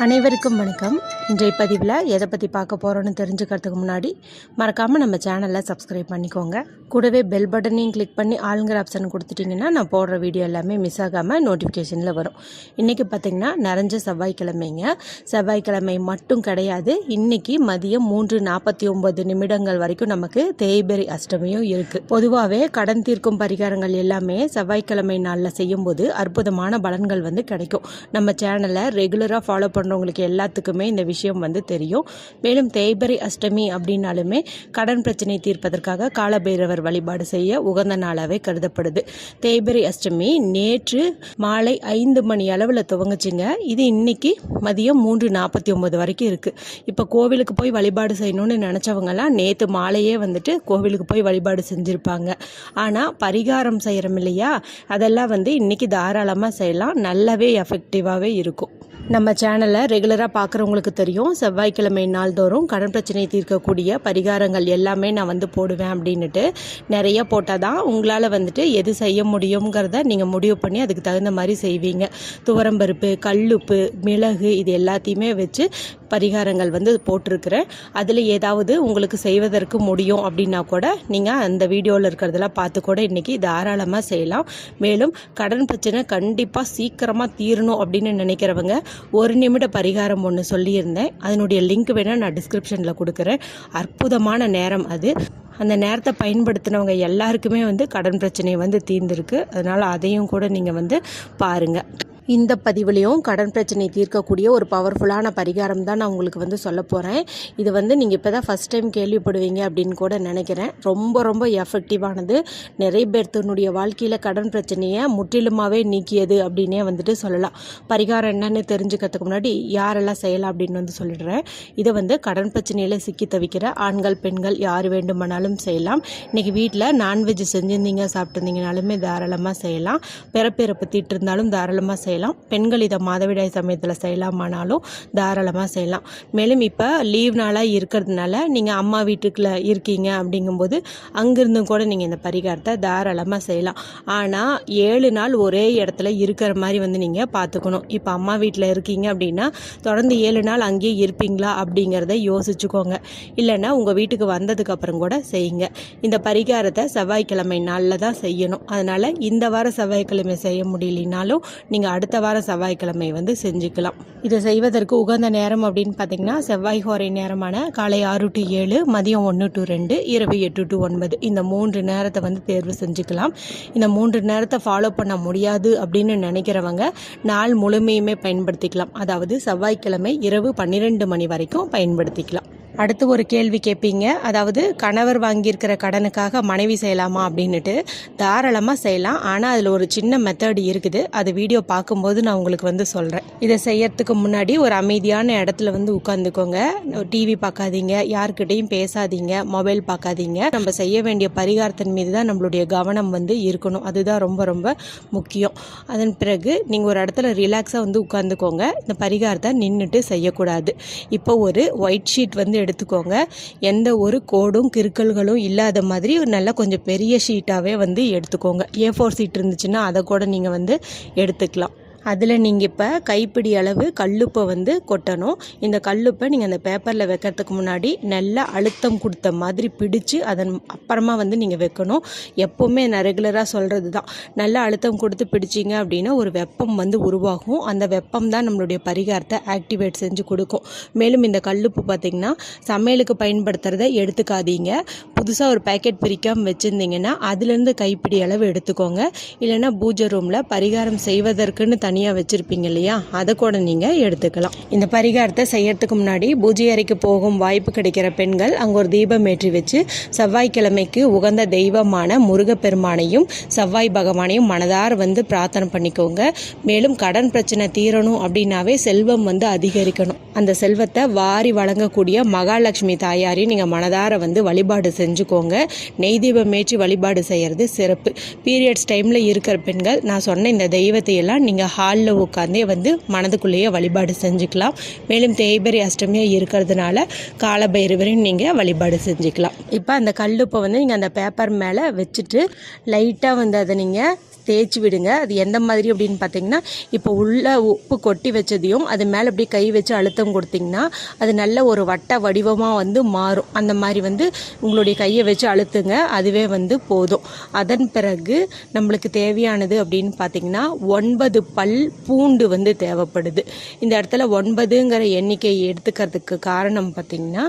அனைவருக்கும் வணக்கம். இன்றைய பதிவில் எதை பற்றி பார்க்க போகிறோன்னு தெரிஞ்சுக்கிறதுக்கு முன்னாடி மறக்காமல் நம்ம சேனலை சப்ஸ்கிரைப் பண்ணிக்கோங்க. கூடவே பெல் பட்டனையும் கிளிக் பண்ணி ஆளுங்கிற ஆப்ஷன் கொடுத்துட்டிங்கன்னா நான் போடுற வீடியோ எல்லாமே மிஸ் ஆகாமல் நோட்டிஃபிகேஷனில் வரும். இன்றைக்கி பார்த்திங்கன்னா நிறைஞ்ச செவ்வாய்க்கிழமைங்க. செவ்வாய்க்கிழமை மட்டும் கிடையாது. இன்றைக்கி மதியம் மூன்று நாற்பத்தி ஒம்பது நிமிடங்கள் வரைக்கும் நமக்கு தேய்பெரி அஷ்டமியும் இருக்குது பொதுவாகவே கடன் தீர்க்கும் பரிகாரங்கள் எல்லாமே செவ்வாய்க்கிழமை நாளில் செய்யும்போது அற்புதமான பலன்கள் வந்து கிடைக்கும். நம்ம சேனலை ரெகுலராக ஃபாலோ பண்ணுறவங்களுக்கு எல்லாத்துக்குமே இந்த விஷயம் வந்து தெரியும். மேலும் தேய்பிறை அஷ்டமி அப்படின்னாலுமே கடன் பிரச்சனை தீர்ப்பதற்காக காலபைரவர் வழிபாடு செய்ய உகந்த நாளாகவே கருதப்படுது. தேய்பிறை அஷ்டமி நேற்று மாலை ஐந்து மணி அளவில் துவங்குச்சிங்க. இது இன்னைக்கு மதியம் மூன்று நாற்பத்தி ஒம்பது வரைக்கும் இருக்குது இப்போ கோவிலுக்கு போய் வழிபாடு செய்யணும்னு நினச்சவங்கலாம் நேற்று மாலையே வந்துட்டு கோவிலுக்கு போய் வழிபாடு செஞ்சுருப்பாங்க. ஆனால் பரிகாரம் செய்கிறோம் இல்லையா? அதெல்லாம் வந்து இன்றைக்கி தாராளமாக செய்யலாம். நல்லாவே எஃபெக்டிவாகவே இருக்கும். நம்ம சேனலை ரெகுலராக பார்க்குறவங்களுக்கு தெரியும். செவ்வாய்க்கிழமை நாள்தோறும் கடன் பிரச்சனை தீர்க்கக்கூடிய பரிகாரங்கள் எல்லாமே நான் வந்து போடுவேன் அப்படின்னுட்டு நிறைய போட்டால் தான் உங்களால் வந்துட்டு எது செய்ய முடியுங்கிறத நீங்கள் முடிவு பண்ணி அதுக்கு தகுந்த மாதிரி செய்வீங்க. துவரம்பருப்பு கல்லுப்பு மிளகு இது எல்லாத்தையுமே வச்சு பரிகாரங்கள் வந்து போட்டிருக்கிறேன். அதில் ஏதாவது உங்களுக்கு செய்வதற்கு முடியும் அப்படின்னா கூட நீங்கள் அந்த வீடியோவில் இருக்கிறதெல்லாம் பார்த்து கூட இன்றைக்கி தாராளமாக செய்யலாம். மேலும் கடன் பிரச்சனை கண்டிப்பாக சீக்கிரமாக தீரணும் அப்படின்னு நினைக்கிறவங்க ஒரு நிமிட பரிகாரம் ஒன்று சொல்லியிருந்தேன். அதனுடைய லிங்க் வேணால் நான் டிஸ்கிரிப்ஷனில் கொடுக்குறேன். அற்புதமான நேரம் அது. அந்த நேரத்தை பயன்படுத்தினவங்க எல்லாருக்குமே வந்து கடன் பிரச்சனை வந்து தீர்ந்துருக்கு. அதனால் அதையும் கூட நீங்கள் வந்து பாருங்கள் இந்த பதிவுலேயும் கடன் பிரச்சனை தீர்க்கக்கூடிய ஒரு பவர்ஃபுல்லான பரிகாரம் தான் நான் உங்களுக்கு வந்து சொல்ல போகிறேன் இது வந்து நீங்கள் இப்போ தான் ஃபஸ்ட் டைம் கேள்விப்படுவீங்க அப்படின்னு கூட நினைக்கிறேன். ரொம்ப ரொம்ப எஃபெக்டிவானது நிறைய பேர்த்தனுடைய வாழ்க்கையில் கடன் பிரச்சனையை முற்றிலுமாகவே நீக்கியது அப்படின்னே வந்துட்டு சொல்லலாம். பரிகாரம் என்னன்னு தெரிஞ்சுக்கிறதுக்கு முன்னாடி யாரெல்லாம் செய்யலாம் அப்படின்னு வந்து சொல்லிடுறேன். இதை வந்து கடன் பிரச்சனையில் சிக்கி தவிக்கிற ஆண்கள் பெண்கள் யார் வேண்டுமானாலும் செய்யலாம். இன்றைக்கி வீட்டில் நான்வெஜ் செஞ்சுருந்தீங்க சாப்பிட்டுருந்தீங்கனாலுமே தாராளமாக செய்யலாம். பிறப்பிறப்பு திட்டு இருந்தாலும் தாராளமாக செய்யலாம். பெண்கள் இதை மாதவிடாய் சமயத்தில் செய்யலாமானாலும் தாராளமாக செய்யலாம். மேலும் இப்போ லீவ் நாளாக இருக்கிறதுனால நீங்கள் அம்மா வீட்டுக்குள்ள இருக்கீங்க அப்படிங்கும்போது அங்கிருந்தும் கூட நீங்கள் இந்த பரிகாரத்தை தாராளமாக செய்யலாம். ஆனால் ஏழு நாள் ஒரே இடத்துல இருக்கிற மாதிரி வந்து நீங்கள் பார்த்துக்கணும் இப்போ அம்மா வீட்டில் இருக்கீங்க அப்படின்னா தொடர்ந்து ஏழு நாள் அங்கேயே இருப்பீங்களா அப்படிங்கிறத யோசிச்சுக்கோங்க. இல்லைன்னா உங்கள் வீட்டுக்கு வந்ததுக்கு அப்புறம் கூட செய்யுங்க. இந்த பரிகாரத்தை செவ்வாய்க்கிழமை நாளில் தான் செய்யணும். அதனால் இந்த வாரம் செவ்வாய்க்கிழமை செய்ய முடியலனாலும் நீங்கள் அடுத்த வாரம் செவ்வாய்க்கிழமை வந்து செஞ்சுக்கலாம். இதை செய்வதற்கு உகந்த நேரம் அப்படின்னு பார்த்தீங்கன்னா செவ்வாய் ஹோரை நேரமான காலை ஆறு டு ஏழு மதியம் ஒன்று டு ரெண்டு இரவு எட்டு டு ஒன்பது. இந்த மூன்று நேரத்தை வந்து தேர்வு செஞ்சுக்கலாம். இந்த மூன்று நேரத்தை ஃபாலோ பண்ண முடியாது அப்படின்னு நினைக்கிறவங்க நாள் முழுமையுமே பயன்படுத்திக்கலாம். அதாவது செவ்வாய்க்கிழமை இரவு பன்னிரெண்டு மணி வரைக்கும் பயன்படுத்திக்கலாம். அடுத்து ஒரு கேள்வி கேட்பீங்க. அதாவது கணவர் வாங்கியிருக்கிற கடனுக்காக மனைவி செய்யலாமா அப்படின்னுட்டு தாராளமாக செய்யலாம். ஆனால் அதில் ஒரு சின்ன மெத்தட் இருக்குது. அது வீடியோ இருக்கும்போது நான் உங்களுக்கு வந்து சொல்கிறேன் இதை செய்யறதுக்கு முன்னாடி ஒரு அமைதியான இடத்துல வந்து உட்காந்துக்கோங்க. டிவி பார்க்காதீங்க. யாருக்கிட்டையும் பேசாதீங்க. மொபைல் பார்க்காதீங்க. நம்ம செய்ய வேண்டிய பரிகாரத்தின் மீது தான் நம்மளுடைய கவனம் வந்து இருக்கணும். அதுதான் ரொம்ப ரொம்ப முக்கியம். அதன் பிறகு நீங்கள் ஒரு இடத்துல ரிலாக்ஸாக வந்து உட்காந்துக்கோங்க. இந்த பரிகாரத்தை நின்றுட்டு செய்யக்கூடாது. இப்போ ஒரு ஒயிட் ஷீட் வந்து எடுத்துக்கோங்க. எந்த ஒரு கோடும் கிறுக்கல்களும் இல்லாத மாதிரி ஒரு நல்ல கொஞ்சம் பெரிய ஷீட்டாகவே வந்து எடுத்துக்கோங்க. ஏ ஃபோர் ஷீட் இருந்துச்சுன்னா அதை கூட நீங்கள் வந்து எடுத்துக்கலாம். அதில் நீங்கள் இப்போ கைப்பிடி அளவு கல்லுப்பை வந்து கொட்டணும். இந்த கல்லுப்பை நீங்கள் அந்த பேப்பரில் வைக்கிறதுக்கு முன்னாடி நல்லா அழுத்தம் கொடுத்த மாதிரி பிடிச்சு அதன் அப்புறமா வந்து நீங்கள் வைக்கணும். எப்போவுமே நான் ரெகுலராக சொல்கிறது தான் நல்லா அழுத்தம் கொடுத்து பிடிச்சிங்க அப்படின்னா ஒரு வெப்பம் வந்து உருவாகும். அந்த வெப்பம் தான் நம்மளுடைய பரிகாரத்தை ஆக்டிவேட் செஞ்சு கொடுக்கும். மேலும் இந்த கல்லுப்பு பார்த்திங்கன்னா சமையலுக்கு பயன்படுத்துகிறத எடுத்துக்காதீங்க. புதுசாக ஒரு பேக்கெட் பிரிக்காமல் வச்சுருந்தீங்கன்னா அதுலேருந்து கைப்பிடி அளவு எடுத்துக்கோங்க. இல்லைன்னா பூஜை ரூமில் பரிகாரம் செய்வதற்குன்னு தனியாக வச்சுருப்பீங்க இல்லையா? அதை கூட நீங்கள் எடுத்துக்கலாம். இந்த பரிகாரத்தை செய்யறதுக்கு முன்னாடி பூஜை அறைக்கு போகும் வாய்ப்பு கிடைக்கிற பெண்கள் அங்கே ஒரு தீபம் ஏற்றி வச்சு செவ்வாய்க்கிழமைக்கு உகந்த தெய்வமான முருகப்பெருமானையும் செவ்வாய் பகவானையும் மனதார வந்து பிரார்த்தனை பண்ணிக்கோங்க. மேலும் கடன் பிரச்சனை தீரணும் அப்படின்னாவே செல்வம் வந்து அதிகரிக்கணும். அந்த செல்வத்தை வாரி வழங்கக்கூடிய மகாலட்சுமி தாயாரையும் நீங்கள் மனதார வந்து வழிபாடு செஞ்சுக்கோங்க. நெய் தீபம் ஏற்றி வழிபாடு செய்கிறது சிறப்பு. பீரியட்ஸ் டைமில் இருக்கிற பெண்கள் நான் சொன்ன இந்த தெய்வத்தையெல்லாம் நீங்கள் ஹாலில் உட்காந்தே வந்து மனதுக்குள்ளேயே வழிபாடு செஞ்சுக்கலாம். மேலும் தேய்பெரி அஷ்டமியாக இருக்கிறதுனால காலபைரவரையும் நீங்கள் வழிபாடு செஞ்சுக்கலாம். இப்போ அந்த கல்லுப்பை வந்து நீங்கள் அந்த பேப்பர் மேலே வச்சுட்டு லைட்டாக வந்து அதை நீங்கள் தேய்ச்சி விடுங்க. அது எந்த மாதிரி அப்படின்னு பார்த்தீங்கன்னா இப்போ உள்ள உப்பு கொட்டி வச்சதையும் அது மேலே அப்படியே கை வச்சு அழுத்தம் கொடுத்தீங்கன்னா அது நல்ல ஒரு வட்ட வடிவமாக வந்து மாறும். அந்த மாதிரி வந்து உங்களுடைய கையை வச்சு அழுத்துங்க. அதுவே வந்து போதும். அதன் பிறகு நம்மளுக்கு தேவையானது அப்படின்னு பார்த்தீங்கன்னா ஒன்பது பல் பூண்டு வந்து தேவைப்படுது. இந்த இடத்துல ஒன்பதுங்கிற எண்ணிக்கை எடுத்துக்கிறதுக்கு காரணம் பார்த்தீங்கன்னா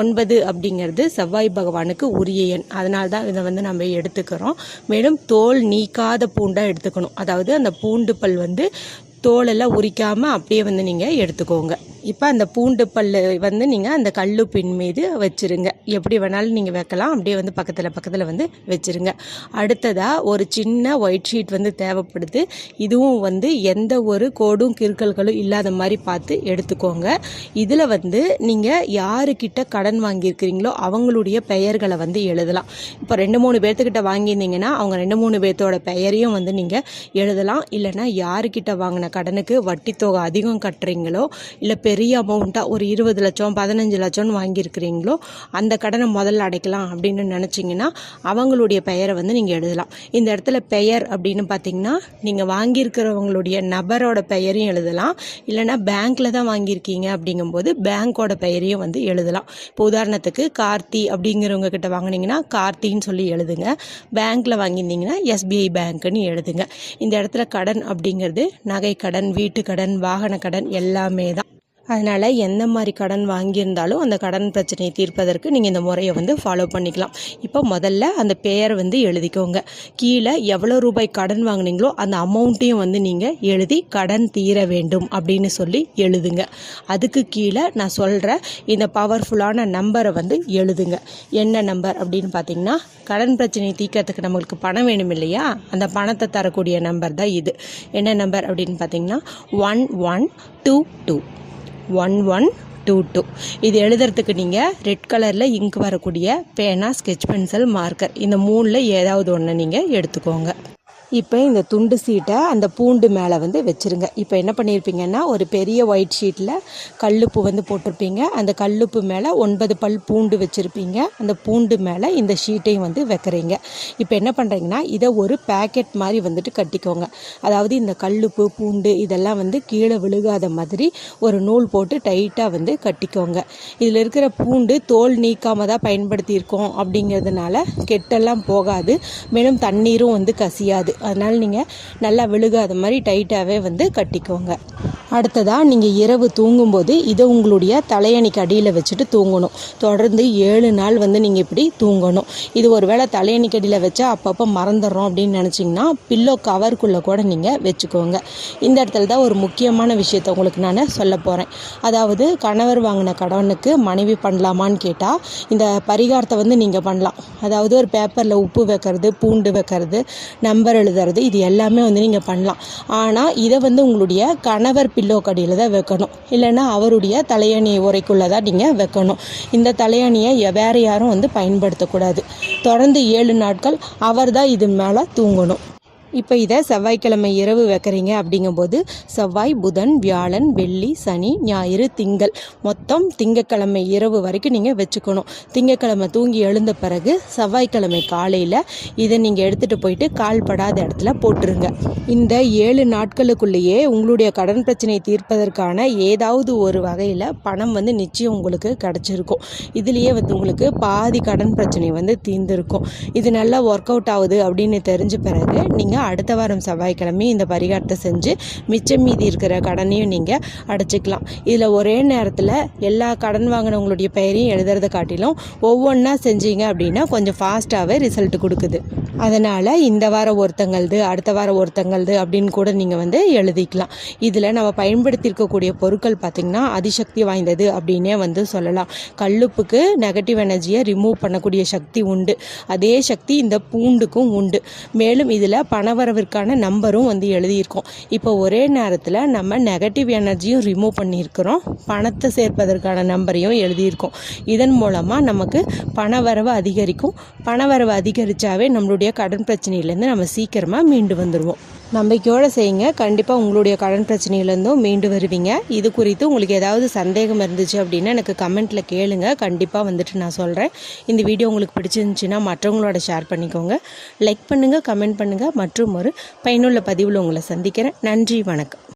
ஒன்பது அப்படிங்கிறது செவ்வாய் பகவானுக்கு உரிய எண். அதனால தான் இதை வந்து நம்ம எடுத்துக்கிறோம். மேலும் தோல் நீக்காத பூண்டாக எடுத்துக்கணும். அதாவது அந்த பூண்டு பல் வந்து தோலெல்லாம் உரிக்காமல் அப்படியே வந்து நீங்கள் எடுத்துக்கோங்க. இப்போ அந்த பூண்டு பல் வந்து நீங்கள் அந்த கல்லுப்பின் மீது வச்சுருங்க. எப்படி வேணாலும் நீங்கள் வைக்கலாம். அப்படியே வந்து பக்கத்தில் பக்கத்தில் வந்து வச்சுருங்க. அடுத்ததாக ஒரு சின்ன ஒயிட் ஷீட் வந்து தேவைப்படுது. இதுவும் வந்து எந்த ஒரு கோடும் கிறுக்கல்களும் இல்லாத மாதிரி பார்த்து எடுத்துக்கோங்க. இதில் வந்து நீங்கள் யாருக்கிட்ட கடன் வாங்கியிருக்கிறீங்களோ அவங்களுடைய பெயர்களை வந்து எழுதலாம். இப்போ ரெண்டு மூணு பேர்த்துக்கிட்ட வாங்கியிருந்தீங்கன்னா அவங்க ரெண்டு மூணு பேர்த்தோட பெயரையும் வந்து நீங்கள் எழுதலாம். இல்லைன்னா யாருக்கிட்ட வாங்கின கடனுக்கு வட்டி தொகை அதிகம் கட்டுறீங்களோ இல்லை பெரிய அமௌண்ட்டாக ஒரு இருபது லட்சம் பதினஞ்சு லட்சம்னு வாங்கியிருக்கிறீங்களோ அந்த கடனை முதல்ல அடைக்கலாம் அப்படின்னு நினச்சிங்கன்னா அவங்களுடைய பெயரை வந்து நீங்கள் எழுதலாம். இந்த இடத்துல பெயர் அப்படின்னு பார்த்தீங்கன்னா நீங்கள் வாங்கியிருக்கிறவங்களுடைய நபரோட பெயரையும் எழுதலாம். இல்லைன்னா பேங்க்கில் தான் வாங்கியிருக்கீங்க அப்படிங்கும்போது பேங்க்கோட பெயரையும் வந்து எழுதலாம். இப்போ உதாரணத்துக்கு கார்த்தி அப்படிங்கிறவங்க கிட்ட வாங்கினீங்கன்னா கார்த்தின்னு சொல்லி எழுதுங்க. பேங்க்கில் வாங்கியிருந்தீங்கன்னா எஸ்பிஐ பேங்க்குன்னு எழுதுங்க. இந்த இடத்துல கடன் அப்படிங்கிறது நகை கடன் வீட்டு கடன் வாகன கடன் எல்லாமே தான். அதனால் எந்த மாதிரி கடன் வாங்கியிருந்தாலும் அந்த கடன் பிரச்சனையை தீர்ப்பதற்கு நீங்கள் இந்த முறையை வந்து ஃபாலோ பண்ணிக்கலாம். இப்போ முதல்ல அந்த பெயர் வந்து எழுதிக்கோங்க. கீழே எவ்வளோ ரூபாய் கடன் வாங்குனீங்களோ அந்த அமௌண்ட்டையும் வந்து நீங்கள் எழுதி கடன் தீர வேண்டும் அப்படின்னு சொல்லி எழுதுங்க. அதுக்கு கீழே நான் சொல்கிற இந்த பவர்ஃபுல்லான நம்பரை வந்து எழுதுங்க. என்ன நம்பர் அப்படின்னு பார்த்தீங்கன்னா கடன் பிரச்சனையை தீர்க்கறதுக்கு நம்மளுக்கு பணம் வேணும் இல்லையா? அந்த பணத்தை தரக்கூடிய நம்பர் தான் இது. என்ன நம்பர் அப்படின்னு பார்த்தீங்கன்னா one one two two one one two two இது எழுதுறதுக்கு நீங்கள் ரெட் கலரில் இங்க் வரக்கூடிய பேனா ஸ்கெட்ச் பென்சில் மார்க்கர் இந்த மூணில் ஏதாவது ஒன்று நீங்கள் எடுத்துக்கோங்க. இப்போ இந்த துண்டு சீட்டை அந்த பூண்டு மேலே வந்து வச்சுருங்க. இப்போ என்ன பண்ணியிருப்பீங்கன்னா ஒரு பெரிய ஒயிட் ஷீட்டில் கல்லுப்பு வந்து போட்டிருப்பீங்க. அந்த கல்லுப்பு மேலே ஒன்பது பல் பூண்டு வச்சுருப்பீங்க. அந்த பூண்டு மேலே இந்த ஷீட்டையும் வந்து வைக்கிறீங்க. இப்போ என்ன பண்ணுறீங்கன்னா இதை ஒரு பேக்கெட் மாதிரி வந்துட்டு கட்டிக்கோங்க. அதாவது இந்த கல்லுப்பு பூண்டு இதெல்லாம் வந்து கீழே விழுகாத மாதிரி ஒரு நூல் போட்டு டைட்டாக வந்து கட்டிக்கோங்க. இதில் இருக்கிற பூண்டு தோல் நீக்காமல் தான் பயன்படுத்தியிருக்கோம் அப்படிங்கிறதுனால கெட்டெல்லாம் போகாது. மேலும் தண்ணீரும் வந்து கசியாது. அதனால் நீங்கள் நல்லா விழுகாத மாதிரி டைட்டாகவே வந்து கட்டிக்கோங்க. அடுத்ததாக நீங்கள் இரவு தூங்கும்போது இதை உங்களுடைய தலையணிக்கு அடியில் வச்சுட்டு தூங்கணும். தொடர்ந்து ஏழு நாள் வந்து நீங்கள் இப்படி தூங்கணும். இது ஒரு வேளை தலையணிக்கு அடியில் வச்சா அப்பப்போ மறந்துடுறோம் அப்படின்னு நினச்சிங்கன்னா பில்லோ கவருக்குள்ளே கூட நீங்கள் வச்சுக்கோங்க. இந்த இடத்துல தான் ஒரு முக்கியமான விஷயத்தை உங்களுக்கு நான் சொல்ல போகிறேன் அதாவது கணவர் வாங்கின கடனுக்கு மனைவி பண்ணலாமான்னு கேட்டால் இந்த பரிகாரத்தை வந்து நீங்கள் பண்ணலாம். அதாவது ஒரு பேப்பரில் உப்பு வைக்கிறது பூண்டு வைக்கிறது நம்பர் எழுதுறது இது எல்லாமே வந்து நீங்கள் பண்ணலாம். ஆனால் இதை வந்து உங்களுடைய கணவர் பில்லோ கடியில் தான் வைக்கணும். இல்லைன்னா அவருடைய தலையணி உரைக்குள்ளே தான் நீங்கள் வைக்கணும். இந்த தலையணியை வேறு யாரும் வந்து பயன்படுத்தக்கூடாது. தொடர்ந்து ஏழு நாட்கள் அவர் தான் இது மேலே தூங்கணும். இப்போ இதை செவ்வாய்க்கிழமை இரவு வைக்கிறீங்க அப்படிங்கும்போது செவ்வாய் புதன் வியாழன் வெள்ளி சனி ஞாயிறு திங்கள். மொத்தம் திங்கக்கிழமை இரவு வரைக்கும் நீங்கள் வச்சுக்கணும். திங்கக்கிழமை தூங்கி எழுந்த பிறகு செவ்வாய்க்கிழமை காலையில் இதை நீங்கள் எடுத்துகிட்டு போயிட்டு கால் படாத இடத்துல போட்டுருங்க. இந்த ஏழு நாட்களுக்குள்ளேயே உங்களுடைய கடன் பிரச்சனையை தீர்ப்பதற்கான ஏதாவது ஒரு வகையில் பணம் வந்து நிச்சயம் உங்களுக்கு கிடச்சிருக்கும். இதுலேயே வந்து உங்களுக்கு பாதி கடன் பிரச்சனை வந்து தீர்ந்துருக்கும். இது நல்லா ஒர்க் அவுட் ஆகுது அப்படின்னு தெரிஞ்ச பிறகு நீங்கள் அடுத்த வாரம் செவ்வாய்க்கிழமை இந்த பரிகாரத்தை செஞ்சு மிச்சம் மீதி இருக்கிற கடனையும் நீங்கள் அடைச்சிக்கலாம். இதில் ஒரே நேரத்தில் எல்லா கடன் வாங்கினவங்களுடைய பெயரையும் எழுதுறதை காட்டிலும் ஒவ்வொன்றா செஞ்சீங்க அப்படின்னா கொஞ்சம் ஃபாஸ்ட்டாகவே ரிசல்ட் கொடுக்குது. அதனால் இந்த வாரம் ஒருத்தங்களது அடுத்த வாரம் ஒருத்தங்களது அப்படின்னு கூட நீங்கள் வந்து எழுதிக்கலாம். இதில் நம்ம பயன்படுத்தியிருக்கக்கூடிய பொருட்கள் பார்த்திங்கன்னா அதிசக்தி வாய்ந்தது அப்படின்னே வந்து சொல்லலாம். கல்லுப்புக்கு நெகட்டிவ் எனர்ஜியை ரிமூவ் பண்ணக்கூடிய சக்தி உண்டு. அதே சக்தி இந்த பூண்டுக்கும் உண்டு. மேலும் இதில் பணவரவிற்கான நம்பரும் வந்து எழுதியிருக்கோம். இப்போ ஒரே நேரத்தில் நம்ம நெகட்டிவ் எனர்ஜியும் ரிமூவ் பண்ணியிருக்கிறோம். பணத்தை சேர்ப்பதற்கான நம்பரையும் எழுதியிருக்கோம். இதன் மூலமாக நமக்கு பணவரவு அதிகரிக்கும். பணவரவு அதிகரித்தாவே நம்மளுடைய கடன் பிரச்சனையிலேருந்து நம்ம சீக்கிரமாக மீண்டு வந்துடுவோம் நம்பிக்கையோடு செய்யுங்க. கண்டிப்பாக உங்களுடைய கடன் பிரச்சனையிலேருந்தும் மீண்டு வருவீங்க. இது குறித்து உங்களுக்கு ஏதாவது சந்தேகம் இருந்துச்சு அப்படின்னா எனக்கு கமெண்ட்டில் கேளுங்க. கண்டிப்பாக வந்துட்டு நான் சொல்கிறேன் இந்த வீடியோ உங்களுக்கு பிடிச்சிருந்துச்சின்னா மற்றவங்களோட ஷேர் பண்ணிக்கோங்க. லைக் பண்ணுங்கள் கமெண்ட் பண்ணுங்கள் மற்றும் ஒரு பயனுள்ள பதிவில் உங்களை சந்திக்கிறேன். நன்றி வணக்கம்.